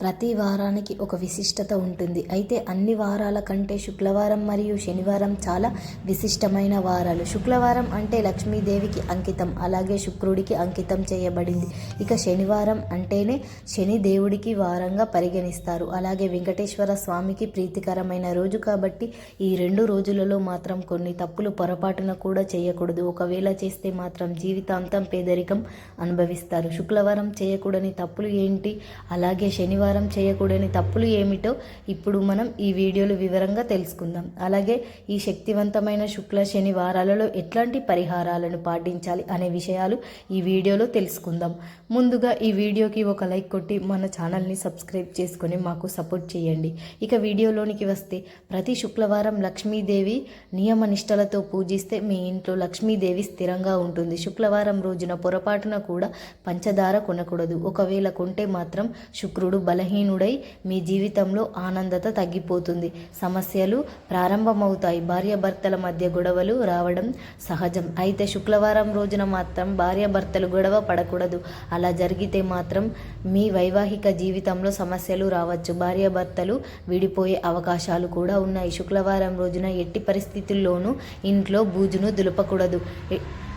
ప్రతి వారానికి ఒక విశిష్టత ఉంటుంది. అయితే అన్ని వారాల కంటే శుక్రవారం మరియు శనివారం చాలా విశిష్టమైన వారాలు. శుక్రవారం అంటే లక్ష్మీదేవికి అంకితం అలాగే శుక్రుడికి అంకితం చేయబడింది. ఇక శనివారం అంటేనే శని దేవుడికి వారంగా పరిగణిస్తారు. అలాగే వెంకటేశ్వర స్వామికి ప్రీతికరమైన రోజు కాబట్టి ఈ రెండు రోజులలో మాత్రం కొన్ని తప్పులు పొరపాటున కూడా చేయకూడదు. ఒకవేళ చేస్తే మాత్రం జీవితాంతం పేదరికం అనుభవిస్తారు. శుక్రవారం చేయకూడని తప్పులు ఏంటి? అలాగే శనివారం చేయకూడని తప్పులు ఏమిటో ఇప్పుడు మనం ఈ వీడియోలో వివరంగా తెలుసుకుందాం. అలాగే ఈ శక్తివంతమైన శుక్ల శని వారాలలో ఎట్లాంటి పరిహారాలను పాటించాలి అనే విషయాలు ఈ వీడియోలో తెలుసుకుందాం. ముందుగా ఈ వీడియోకి ఒక లైక్ కొట్టి మన ఛానల్ని సబ్స్క్రైబ్ చేసుకొని మాకు సపోర్ట్ చేయండి. ఇక వీడియోలోనికి వస్తే ప్రతి శుక్రవారం లక్ష్మీదేవి నియమ నిష్టలతో పూజిస్తే మీ ఇంట్లో లక్ష్మీదేవి స్థిరంగా ఉంటుంది. శుక్రవారం రోజున పొరపాటున కూడా పంచదార కొనకూడదు. ఒకవేళ కొంటే మాత్రం శుక్రుడు బలహీనుడై మీ జీవితంలో ఆనందత తగ్గిపోతుంది. సమస్యలు ప్రారంభమవుతాయి. భార్యాభర్తల మధ్య గొడవలు రావడం సహజం. అయితే శుక్రవారం రోజున మాత్రం భార్యాభర్తలు గొడవ పడకూడదు. అలా జరిగితే మాత్రం మీ వైవాహిక జీవితంలో సమస్యలు రావచ్చు. భార్యాభర్తలు విడిపోయే అవకాశాలు కూడా ఉన్నాయి. శుక్రవారం రోజున ఎట్టి పరిస్థితుల్లోనూ ఇంట్లో బూజును దులపకూడదు.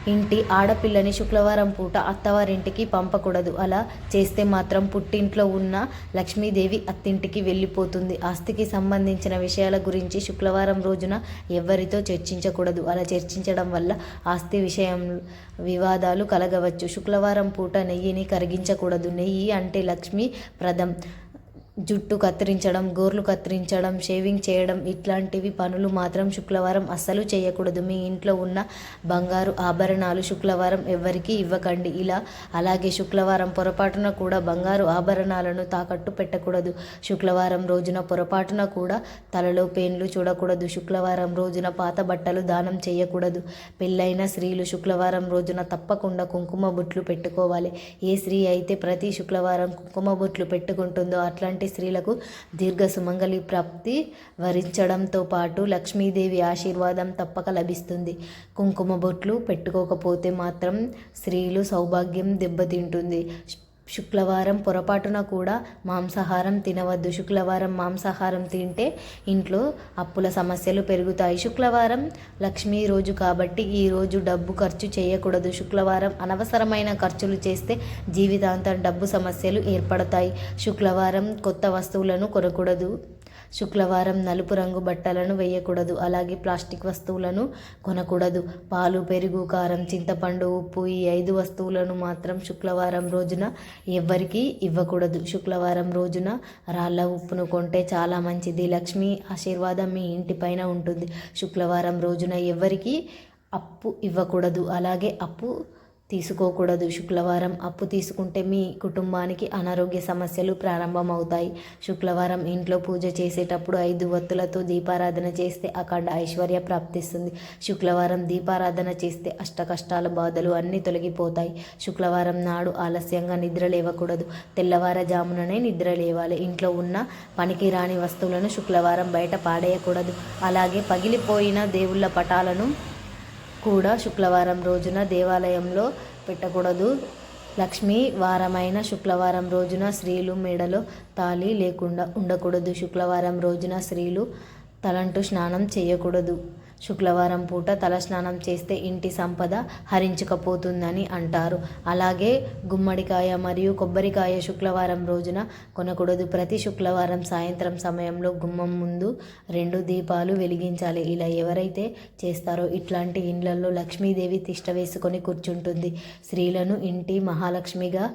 ఇంటి ఆడపిల్లని శుక్రవారం పూట అత్తవారింటికి పంపకూడదు. అలా చేస్తే మాత్రం పుట్టింట్లో ఉన్న లక్ష్మీదేవి అత్తింటికి వెళ్ళిపోతుంది. ఆస్తికి సంబంధించిన విషయాల గురించి శుక్రవారం రోజున ఎవరితో చర్చించకూడదు. అలా చర్చించడం వల్ల ఆస్తి విషయం వివాదాలు కలగవచ్చు. శుక్రవారం పూట నెయ్యిని కరిగించకూడదు. నెయ్యి అంటే లక్ష్మీ ప్రదం. జుట్టు కత్తిరించడం గోర్లు కత్తిరించడం షేవింగ్ చేయడం ఇట్లాంటివి పనులు మాత్రం శుక్రవారం అస్సలు చేయకూడదు. మీ ఇంట్లో ఉన్న బంగారు ఆభరణాలు శుక్రవారం ఎవ్వరికీ ఇవ్వకండి. ఇలా అలాగే శుక్రవారం పొరపాటున కూడా బంగారు ఆభరణాలను తాకట్టు పెట్టకూడదు. శుక్రవారం రోజున పొరపాటున కూడా తలలో పేన్లు చూడకూడదు. శుక్రవారం రోజున పాత బట్టలు దానం చేయకూడదు. పెళ్ళైన స్త్రీలు శుక్రవారం రోజున తప్పకుండా కుంకుమ బొట్లు పెట్టుకోవాలి. ఏ స్త్రీ అయితే ప్రతి శుక్రవారం కుంకుమ బొట్లు పెట్టుకుంటుందో అట్లాంటి స్త్రీలకు దీర్ఘ సుమంగళి ప్రాప్తి వరించడంతో పాటు లక్ష్మీదేవి ఆశీర్వాదం తప్పక లభిస్తుంది. కుంకుమ బొట్లు పెట్టుకోకపోతే మాత్రం స్త్రీలు సౌభాగ్యం దెబ్బతింటుంది. శుక్రవారం పొరపాటున కూడా మాంసాహారం తినవద్దు. శుక్రవారం మాంసాహారం తింటే ఇంట్లో అప్పుల సమస్యలు పెరుగుతాయి. శుక్రవారం లక్ష్మీ రోజు కాబట్టి ఈ రోజు డబ్బు ఖర్చు చేయకూడదు. శుక్రవారం అనవసరమైన ఖర్చులు చేస్తే జీవితాంతం డబ్బు సమస్యలు ఏర్పడతాయి. శుక్రవారం కొత్త వస్తువులను కొనకూడదు. శుక్రవారం నలుపు రంగు బట్టలను వేయకూడదు. అలాగే ప్లాస్టిక్ వస్తువులను కొనకూడదు. పాలు పెరుగు కారం చింతపండు ఉప్పు ఈ ఐదు వస్తువులను మాత్రం శుక్రవారం రోజున ఎవ్వరికీ ఇవ్వకూడదు. శుక్రవారం రోజున రాళ్ళ ఉప్పును కొంటే చాలా మంచిది. లక్ష్మీ ఆశీర్వాదం మీ ఇంటిపైన ఉంటుంది. శుక్రవారం రోజున ఎవ్వరికీ అప్పు ఇవ్వకూడదు. అలాగే అప్పు తీసుకోకూడదు. శుక్రవారం అప్పు తీసుకుంటే మీ కుటుంబానికి అనారోగ్య సమస్యలు ప్రారంభమవుతాయి. శుక్రవారం ఇంట్లో పూజ చేసేటప్పుడు ఐదు వత్తులతో దీపారాధన చేస్తే అఖండ ఐశ్వర్య ప్రాప్తిస్తుంది. శుక్రవారం దీపారాధన చేస్తే అష్టకష్టాల బాధలు అన్నీ తొలగిపోతాయి. శుక్రవారం నాడు ఆలస్యంగా నిద్ర లేవకూడదు. తెల్లవారజాముననే నిద్ర లేవాలి. ఇంట్లో ఉన్న పనికి రాని వస్తువులను శుక్రవారం బయట పాడేయకూడదు. అలాగే పగిలిపోయిన దేవుళ్ళ పటాలను కూడా శుక్రవారం రోజున దేవాలయంలో పెట్టకూడదు. లక్ష్మీ వారమైన శుక్రవారం రోజున స్త్రీలు మెడలో తాళి లేకుండా ఉండకూడదు. శుక్రవారం రోజున స్త్రీలు తలంటు స్నానం చేయకూడదు. శుక్రవారం పూట తలస్నానం చేస్తే ఇంటి సంపద హరించకపోతుందని అంటారు. అలాగే గుమ్మడికాయ మరియు కొబ్బరికాయ శుక్రవారం రోజున కొనకూడదు. ప్రతి శుక్రవారం సాయంత్రం సమయంలో గుమ్మం ముందు రెండు దీపాలు వెలిగించాలి. ఇలా ఎవరైతే చేస్తారో ఇట్లాంటి ఇండ్లలో లక్ష్మీదేవి తిష్ట వేసుకొని కూర్చుంటుంది. స్త్రీలను ఇంటి మహాలక్ష్మిగా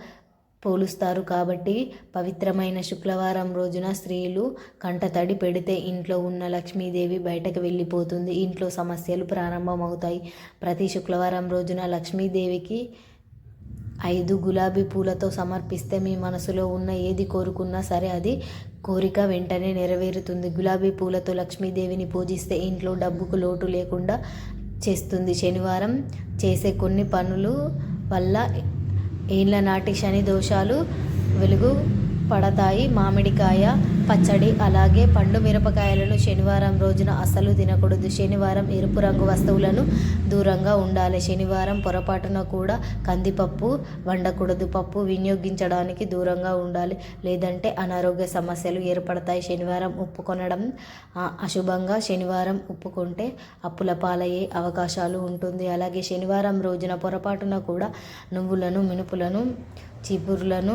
పోలుస్తారు కాబట్టి పవిత్రమైన శుక్రవారం రోజున స్త్రీలు కంటతడి పెడితే ఇంట్లో ఉన్న లక్ష్మీదేవి బయటకు వెళ్ళిపోతుంది. ఇంట్లో సమస్యలు ప్రారంభమవుతాయి. ప్రతి శుక్రవారం రోజున లక్ష్మీదేవికి ఐదు గులాబీ పూలతో సమర్పిస్తే మీ మనసులో ఉన్న ఏది కోరుకున్నా సరే అది కోరిక వెంటనే నెరవేరుతుంది. గులాబీ పూలతో లక్ష్మీదేవిని పూజిస్తే ఇంట్లో డబ్బుకు లోటు లేకుండా చేస్తుంది. శనివారం చేసే కొన్ని పనులు వల్ల ఏళ్ళ నాటి శని దోషాలు వెలుగు పడతాయి. మామిడికాయ పచ్చడి అలాగే పండు మిరపకాయలను శనివారం రోజున అస్సలు తినకూడదు. శనివారం ఎరుపు రంగు వస్తువులను దూరంగా ఉండాలి. శనివారం పొరపాటున కూడా కందిపప్పు వండకూడదు. పప్పు వినియోగించడానికి దూరంగా ఉండాలి. లేదంటే అనారోగ్య సమస్యలు ఏర్పడతాయి. శనివారం ఉప్పు కొనడం అశుభంగా శనివారం ఉప్పుకుంటే అప్పుల పాలయ్యే అవకాశాలు ఉంటుంది. అలాగే శనివారం రోజున పొరపాటున కూడా నువ్వులను మినుపులను చిపురులను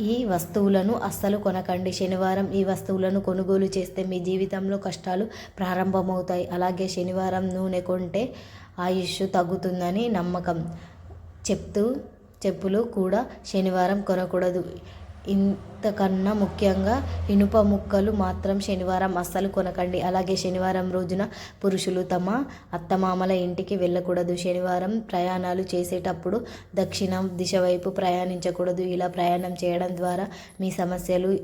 ఈ వస్తువులను అస్సలు కొనకండి. శనివారం ఈ వస్తువులను కొనుగోలు చేస్తే మీ జీవితంలో కష్టాలు ప్రారంభమవుతాయి. అలాగే శనివారం నూనె కొంటే ఆయుష్ తగ్గుతుందని నమ్మకం. చెప్తూ చెప్పులు కూడా శనివారం కొనకూడదు. ఇంతకన్నా ముఖ్యంగా ఇనుప ముక్కలు మాత్రం శనివారం అస్సలు కొనకండి. అలాగే శనివారం రోజున పురుషులు తమ అత్తమామల ఇంటికి వెళ్ళకూడదు. శనివారం ప్రయాణాలు చేసేటప్పుడు దక్షిణం దిశ వైపు ప్రయాణించకూడదు. ఇలా ప్రయాణం చేయడం ద్వారా మీ సమస్యలు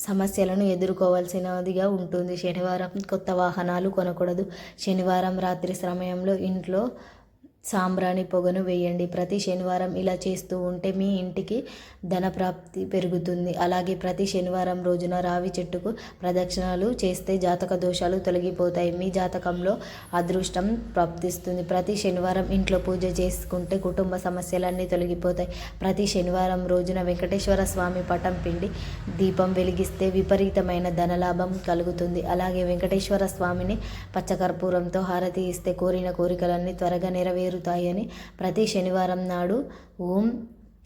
సమస్యలను ఎదుర్కోవాల్సినదిగా ఉంటుంది. శనివారం కొత్త వాహనాలు కొనకూడదు. శనివారం రాత్రి సమయంలో ఇంట్లో సాంబ్రాణి పొగను వేయండి. ప్రతి శనివారం ఇలా చేస్తూ ఉంటే మీ ఇంటికి ధన ప్రాప్తి పెరుగుతుంది. అలాగే ప్రతి శనివారం రోజున రావి చెట్టుకు ప్రదక్షిణలు చేస్తే జాతక దోషాలు తొలగిపోతాయి. మీ జాతకంలో అదృష్టం ప్రాప్తిస్తుంది. ప్రతి శనివారం ఇంట్లో పూజ చేసుకుంటే కుటుంబ సమస్యలన్నీ తొలగిపోతాయి. ప్రతి శనివారం రోజున వెంకటేశ్వర స్వామి పటం పిండి దీపం వెలిగిస్తే విపరీతమైన ధనలాభం కలుగుతుంది. అలాగే వెంకటేశ్వర స్వామిని పచ్చకర్పూరంతో హారతి ఇస్తే కోరిన కోరికలన్నీ త్వరగా జరుగుతాయని ప్రతి శనివారం నాడు ఓం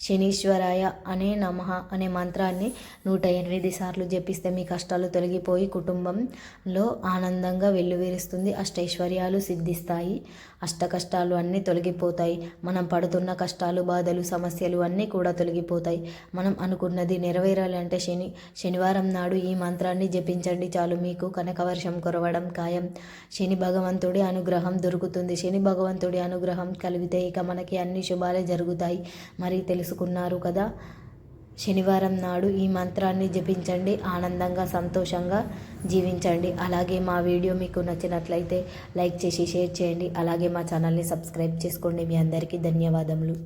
శనీశ్వరాయ అనే నమః అనే మంత్రాన్ని నూట ఎనిమిది సార్లు జపిస్తే మీ కష్టాలు తొలగిపోయి కుటుంబంలో ఆనందంగా వెల్లువిరుస్తుంది. అష్టైశ్వర్యాలు సిద్ధిస్తాయి. అష్ట కష్టాలు అన్నీ తొలగిపోతాయి. మనం పడుతున్న కష్టాలు బాధలు సమస్యలు అన్నీ కూడా తొలగిపోతాయి. మనం అనుకున్నది నెరవేరాలంటే శని శనివారం నాడు ఈ మంత్రాన్ని జపించండి చాలు. మీకు కనకవర్షం కురవడం ఖాయం. శని భగవంతుడి అనుగ్రహం దొరుకుతుంది. శని భగవంతుడి అనుగ్రహం కలిగితే ఇక మనకి అన్ని శుభాలే జరుగుతాయి. మరి తెలుసు తెలుసుకున్నారు కదా. శనివారం నాడు ఈ మంత్రాన్ని జపించండి ఆనందంగా సంతోషంగా జీవించండి. అలాగే మా వీడియో మీకు నచ్చినట్లయితే లైక్ చేసి షేర్ చేయండి. అలాగే మా ఛానల్ని సబ్స్క్రైబ్ చేసుకోండి. మీ అందరికీ ధన్యవాదములు.